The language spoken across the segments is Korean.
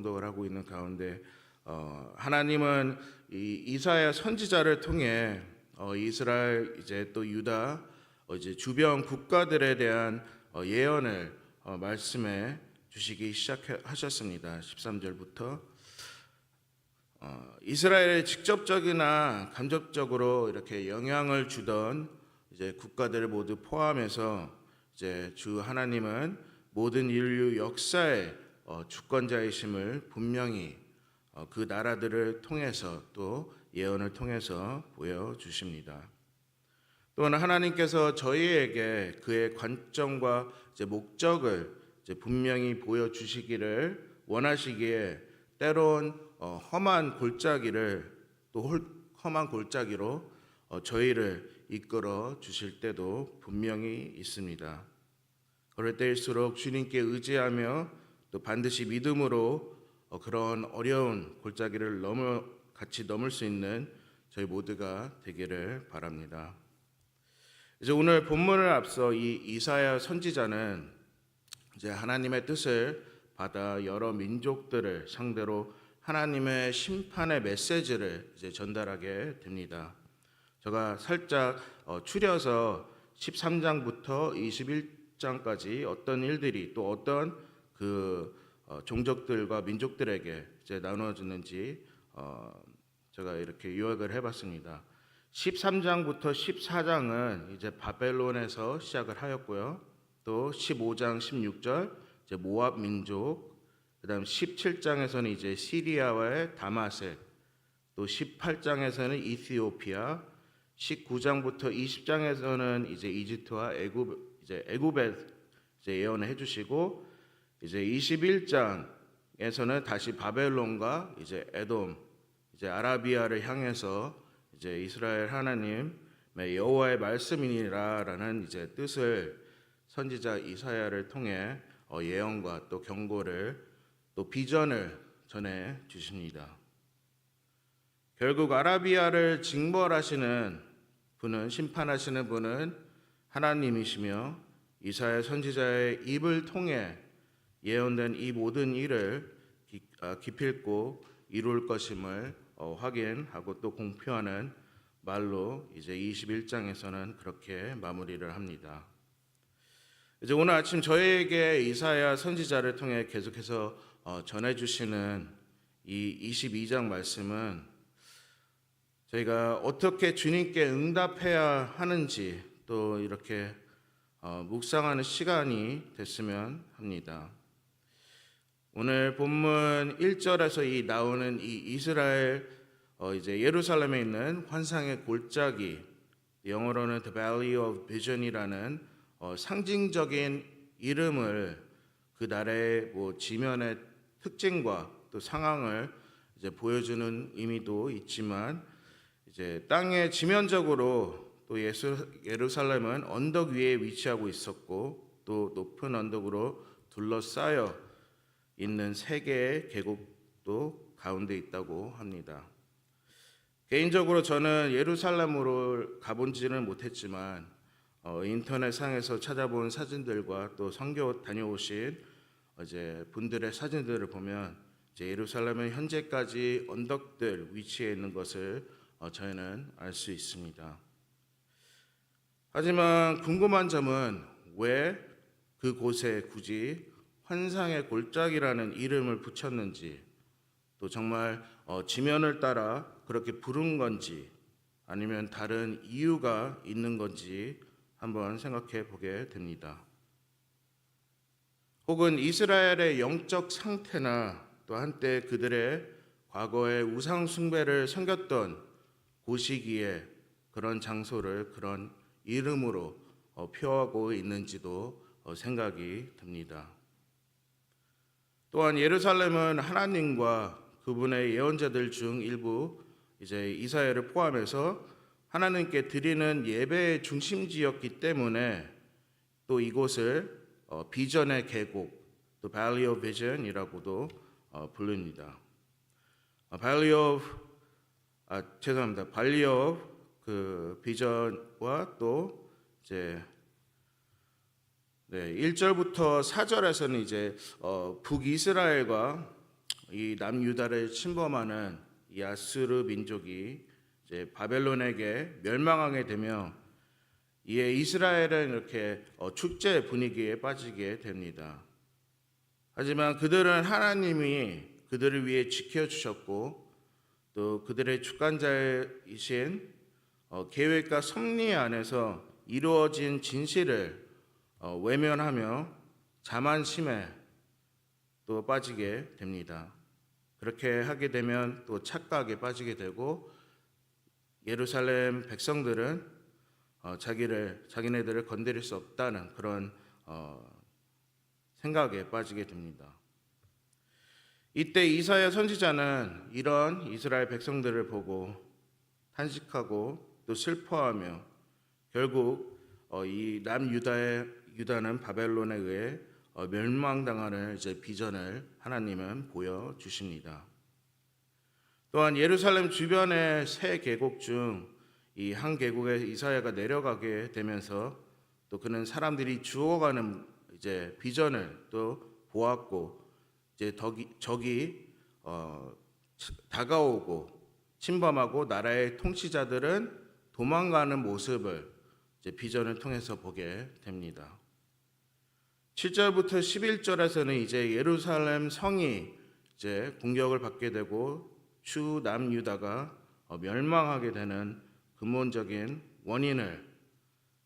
통독을 하고 있는 가운데 어, 하나님은 이 이사야 선지자를 통해 어, 이스라엘 이제 또 유다 어, 이제 주변 국가들에 대한 어, 예언을 어, 말씀해 주시기 시작하셨습니다. 13절부터 어, 이스라엘에 직접적이나 간접적으로 이렇게 영향을 주던 이제 국가들을 모두 포함해서 이제 주 하나님은 모든 인류 역사의 어, 주권자이심을 분명히 어, 그 나라들을 통해서 또 예언을 통해서 보여 주십니다. 또한 하나님께서 저희에게 그의 관점과 목적을 분명히 보여 주시기를 원하시기에 때론 어, 험한 골짜기를 또 홀- 험한 골짜기로 어, 저희를 이끌어 주실 때도 분명히 있습니다. 그럴 때일수록 주님께 의지하며 또 반드시 믿음으로 어, 그런 어려운 골짜기를 넘어 같이 넘을 수 있는 저희 모두가 되기를 바랍니다. 이제 오늘 본문을 앞서 이 이사야 선지자는 이제 하나님의 뜻을 받아 여러 민족들을 상대로 하나님의 심판의 메시지를 이제 전달하게 됩니다. 제가 살짝 어, 추려서 13장부터 21장까지 어떤 일들이 또 어떤 그 어, 종족들과 민족들에게 이제 나누어졌는지 어, 제가 이렇게 요약을 해봤습니다. 13장부터 14장은 이제 바벨론에서 시작을 하였고요. 또 15장 16절 이제 모압 민족, 그다음 17장에서는 이제 시리아와의 다마색, 또 18장에서는 이티오피아, 19장부터 20장에서는 이제 이집트와 애굽 이제 애굽에 이제 예언을 해주시고 이제 21장에서는 다시 바벨론과 이제 에돔 이제 아라비아를 향해서 이제 이스라엘 하나님의 여호와의 말씀이니라라는 이제 뜻을 선지자 이사야를 통해 어, 예언과 또 경고를 또 비전을 전해 주십니다. 결국 아라비아를 징벌하시는 분은 심판하시는 분은 하나님이시며 이사야 선지자의 입을 통해 예언된 이 모든 일을 기, 아, 기필코 이룰 것임을 어, 확인하고 또 공표하는 말로 이제 21장에서는 그렇게 마무리를 합니다. 이제 오늘 아침 저희에게 이사야 선지자를 통해 계속해서 어, 전해 주시는 이 22장 말씀은 저희가 어떻게 주님께 응답해야 하는지 또 이렇게 어, 묵상하는 시간이 됐으면 합니다. 오늘 본문 1절에서 이 나오는 이 이스라엘 어, 이제 예루살렘에 있는 환상의 골짜기 영어로는 The Valley of Vision이라는 어, 상징적인 이름을 그 나라의 뭐 지면의 특징과 또 상황을 이제 보여주는 의미도 있지만 이제 땅의 지면적으로 또 예수, 예루살렘은 언덕 위에 위치하고 있었고 또 높은 언덕으로 둘러싸여 있는 세 개의 계곡도 가운데 있다고 합니다. 개인적으로 저는 예루살렘으로 가본지는 못했지만 어, 인터넷 상에서 찾아본 사진들과 또 선교 다녀오신 이제 분들의 사진들을 보면 이제 예루살렘은 현재까지 언덕들 위치해 있는 것을 어, 저희는 알 수 있습니다. 하지만 궁금한 점은 왜 그곳에 굳이 환상의 골짜기라는 이름을 붙였는지 또 정말 어, 지면을 따라 그렇게 부른 건지 아니면 다른 이유가 있는 건지 한번 생각해 보게 됩니다. 혹은 이스라엘의 영적 상태나 또 한때 그들의 과거의 우상 숭배를 섬겼던 곳이기에 그런 장소를 그런 이름으로 어, 표하고 있는지도 어, 생각이 듭니다. 또한 예루살렘은 하나님과 그분의 예언자들 중 일부 이제 이사야를 포함해서 하나님께 드리는 예배의 중심지였기 때문에 또 이곳을 어, 비전의 계곡, 또 Valley of Vision이라고도 어, 부릅니다. 어, Valley of 아 죄송합니다. Valley of 그 비전과 또 이제 네, 1절부터 4절에서는 이제 어, 북이스라엘과 이 남유다를 침범하는 이 아스르 민족이 이제 바벨론에게 멸망하게 되며 이에 이스라엘은 이렇게 어, 축제 분위기에 빠지게 됩니다. 하지만 그들은 하나님이 그들을 위해 지켜주셨고 또 그들의 주관자이신 어, 계획과 섭리 안에서 이루어진 진실을 어, 외면하며 자만심에 또 빠지게 됩니다. 그렇게 하게 되면 또 착각에 빠지게 되고 예루살렘 백성들은 어, 자기를 자기네들을 건드릴 수 없다는 그런 어, 생각에 빠지게 됩니다. 이때 이사야 선지자는 이런 이스라엘 백성들을 보고 탄식하고 또 슬퍼하며 결국 어, 이 남유다의 유다는 바벨론에 의해 어, 멸망당하는 이제 비전을 하나님은 보여 주십니다. 또한 예루살렘 주변의 세 계곡 중 이 한 계곡에 이사야가 내려가게 되면서 또 그는 사람들이 죽어가는 이제 비전을 또 보았고 이제 덕이, 적이 어, 다가오고 침범하고 나라의 통치자들은 도망가는 모습을 이제 비전을 통해서 보게 됩니다. 7절부터 11절에서는 이제 예루살렘 성이 이제 공격을 받게 되고 추 남유다가 어, 멸망하게 되는 근본적인 원인을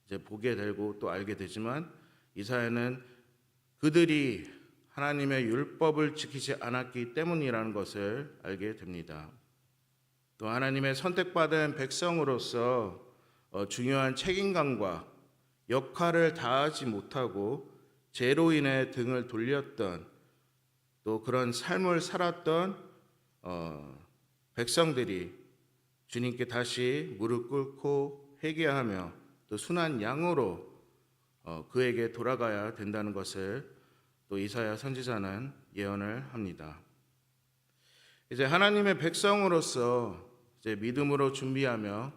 이제 보게 되고 또 알게 되지만 이사야는 그들이 하나님의 율법을 지키지 않았기 때문이라는 것을 알게 됩니다. 또 하나님의 선택받은 백성으로서 어, 중요한 책임감과 역할을 다하지 못하고 죄로 인해 등을 돌렸던 또 그런 삶을 살았던 어, 백성들이 주님께 다시 무릎 꿇고 회개하며 또 순한 양으로 어, 그에게 돌아가야 된다는 것을 또 이사야 선지자는 예언을 합니다. 이제 하나님의 백성으로서 이제 믿음으로 준비하며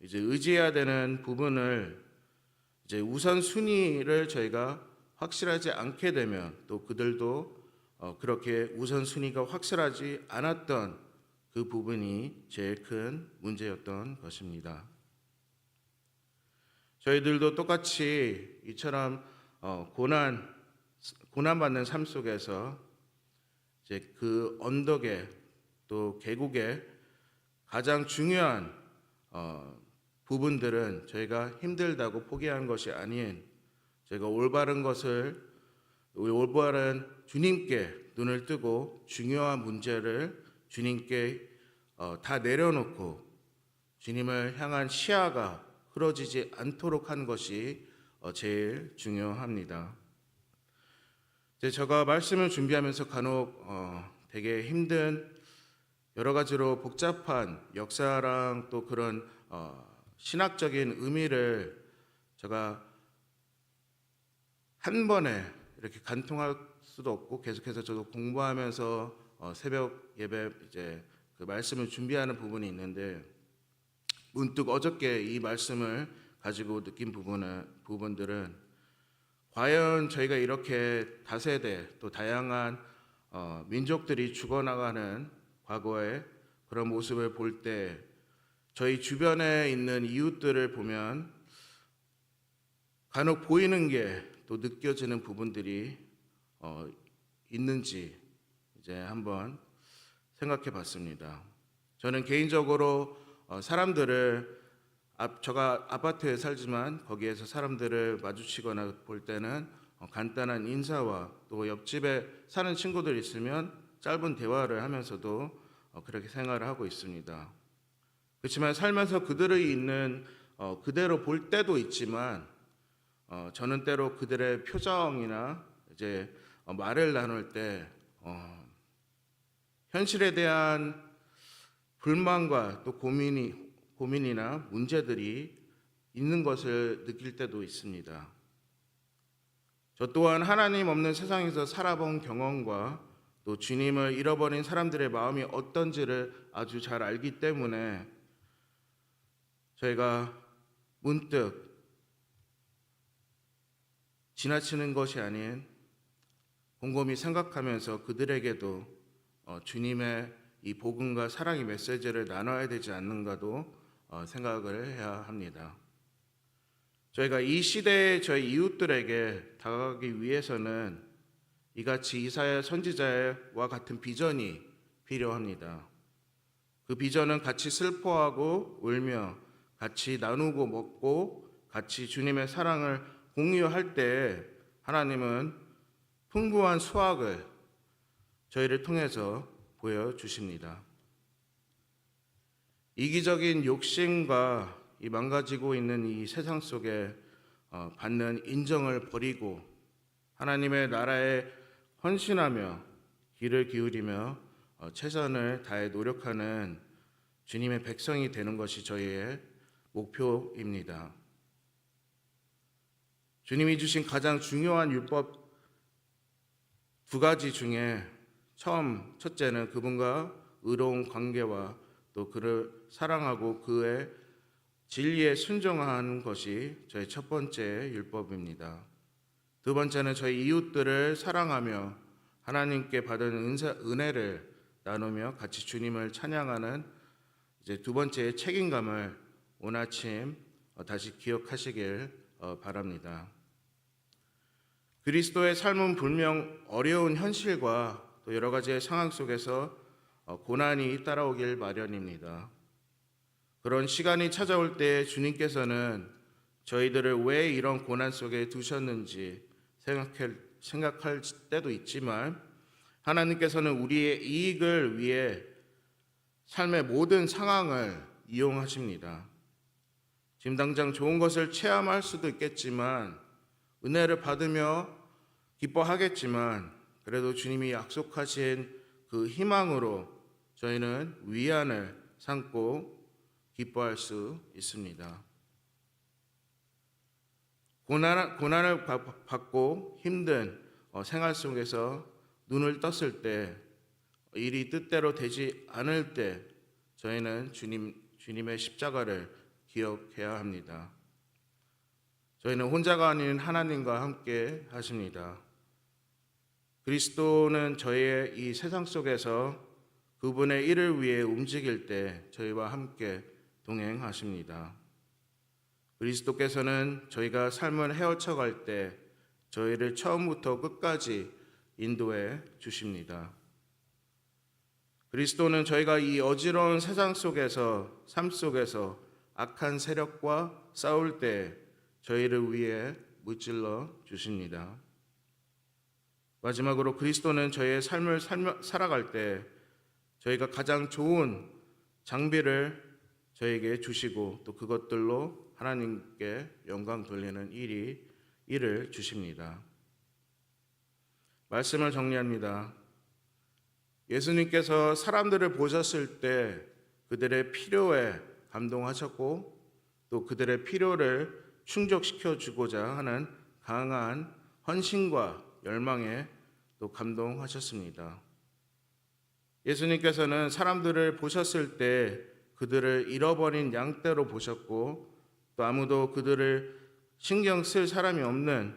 이제 의지해야 되는 부분을 이제 우선 순위를 저희가 확실하지 않게 되면 또 그들도 어, 그렇게 우선 순위가 확실하지 않았던 그 부분이 제일 큰 문제였던 것입니다. 저희들도 똑같이 이처럼 어, 고난 고난 받는 삶 속에서 이제 그 언덕에 또 계곡에 가장 중요한 어, 부분들은 저희가 힘들다고 포기한 것이 아닌 저희가 올바른 것을 올바른 주님께 눈을 뜨고 중요한 문제를 주님께 어, 다 내려놓고 주님을 향한 시야가 흐려지지 않도록 한 것이 어, 제일 중요합니다. 제가 말씀을 준비하면서 간혹 어, 되게 힘든 여러 가지로 복잡한 역사랑 또 그런 어, 신학적인 의미를 제가 한 번에 이렇게 간통할 수도 없고 계속해서 저도 공부하면서 어, 새벽 예배 이제 그 말씀을 준비하는 부분이 있는데 문득 어저께 이 말씀을 가지고 느낀 부분은 부분들은 과연 저희가 이렇게 다세대 또 다양한 어, 민족들이 죽어나가는 과거의 그런 모습을 볼 때 저희 주변에 있는 이웃들을 보면 간혹 보이는 게 또 느껴지는 부분들이 어, 있는지 이제 한번 생각해 봤습니다. 저는 개인적으로 어, 사람들을 저가 아파트에 살지만 거기에서 사람들을 마주치거나 볼 때는 어, 간단한 인사와 또 옆집에 사는 친구들 있으면 짧은 대화를 하면서도 어, 그렇게 생활을 하고 있습니다. 그렇지만 살면서 그들의 있는 그대로 볼 때도 있지만 저는 때로 그들의 표정이나 이제 말을 나눌 때 현실에 대한 불만과 또 고민이 고민이나 문제들이 있는 것을 느낄 때도 있습니다. 저 또한 하나님 없는 세상에서 살아본 경험과 또 주님을 잃어버린 사람들의 마음이 어떤지를 아주 잘 알기 때문에 저희가 문득 지나치는 것이 아닌 곰곰이 생각하면서 그들에게도 어, 주님의 이 복음과 사랑의 메시지를 나눠야 되지 않는가도 어, 생각을 해야 합니다. 저희가 이 시대의 저희 이웃들에게 다가가기 위해서는 이같이 이사야 선지자와 같은 비전이 필요합니다. 그 비전은 같이 슬퍼하고 울며 같이 나누고 먹고 같이 주님의 사랑을 공유할 때 하나님은 풍부한 수확을 저희를 통해서 보여주십니다. 이기적인 욕심과 이 망가지고 있는 이 세상 속에 어, 받는 인정을 버리고 하나님의 나라에 헌신하며 귀를 기울이며 어, 최선을 다해 노력하는 주님의 백성이 되는 것이 저희의 목표입니다. 주님이 주신 가장 중요한 율법 두 가지 중에 처음 첫째는 그분과 의로운 관계와 또 그를 사랑하고 그의 진리에 순종하는 것이 저희 첫 번째 율법입니다. 두 번째는 저희 이웃들을 사랑하며 하나님께 받은 은혜를 나누며 같이 주님을 찬양하는 이제 두 번째 책임감을 오늘 아침 어, 다시 기억하시길 어, 바랍니다. 그리스도의 삶은 분명 어려운 현실과 또 여러 가지의 상황 속에서 어, 고난이 따라오길 마련입니다. 그런 시간이 찾아올 때 주님께서는 저희들을 왜 이런 고난 속에 두셨는지 생각할, 생각할 때도 있지만 하나님께서는 우리의 이익을 위해 삶의 모든 상황을 이용하십니다. 지금 당장 좋은 것을 체험할 수도 있겠지만 은혜를 받으며 기뻐하겠지만 그래도 주님이 약속하신 그 희망으로 저희는 위안을 삼고 기뻐할 수 있습니다. 고난, 고난을 받- 받고 힘든 어, 생활 속에서 눈을 떴을 때 일이 뜻대로 되지 않을 때 저희는 주님 주님의 십자가를 기억해야 합니다. 저희는 혼자가 아닌 하나님과 함께 하십니다. 그리스도는 저희의 이 세상 속에서 그분의 일을 위해 움직일 때 저희와 함께 동행하십니다. 그리스도께서는 저희가 삶을 헤어쳐 갈 때 저희를 처음부터 끝까지 인도해 주십니다. 그리스도는 저희가 이 어지러운 세상 속에서 삶 속에서 악한 세력과 싸울 때 저희를 위해 무찔러 주십니다. 마지막으로 그리스도는 저희의 삶을 살며, 살아갈 때 저희가 가장 좋은 장비를 저에게 주시고 또 그것들로 하나님께 영광 돌리는 일이 일을 주십니다. 말씀을 정리합니다. 예수님께서 사람들을 보셨을 때 그들의 필요에 감동하셨고 또 그들의 필요를 충족시켜 주고자 하는 강한 헌신과 열망에 또 감동하셨습니다. 예수님께서는 사람들을 보셨을 때 그들을 잃어버린 양떼로 보셨고 또 아무도 그들을 신경 쓸 사람이 없는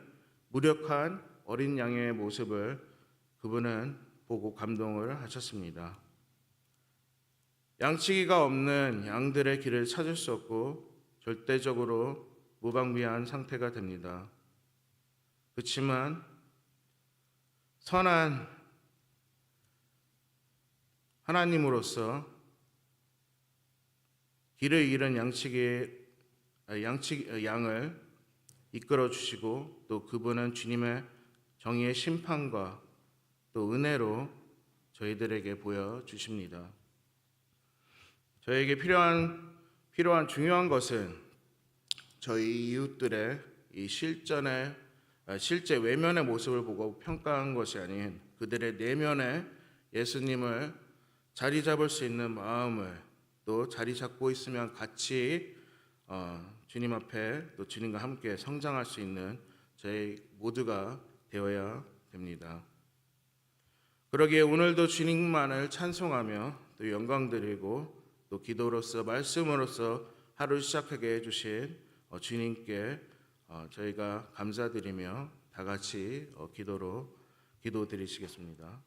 무력한 어린 양의 모습을 그분은 보고 감동을 하셨습니다. 양치기가 없는 양들의 길을 찾을 수 없고 절대적으로 무방비한 상태가 됩니다. 그렇지만 선한 하나님으로서 길을 잃은 양치기 양치 양을 이끌어 주시고 또 그분은 주님의 정의의 심판과 또 은혜로 저희들에게 보여 주십니다. 저에게 필요한 필요한 중요한 것은 저희 이웃들의 이 실전의 아, 실제 외면의 모습을 보고 평가한 것이 아닌 그들의 내면에 예수님을 자리 잡을 수 있는 마음을 또 자리 잡고 있으면 같이 어, 주님 앞에 또 주님과 함께 성장할 수 있는 저희 모두가 되어야 됩니다. 그러기에 오늘도 주님만을 찬송하며 또 영광 드리고 또 기도로서 말씀으로서 하루 시작하게 해주신 어, 주님께 어, 저희가 감사드리며 다 같이 어, 기도로 기도 드리시겠습니다.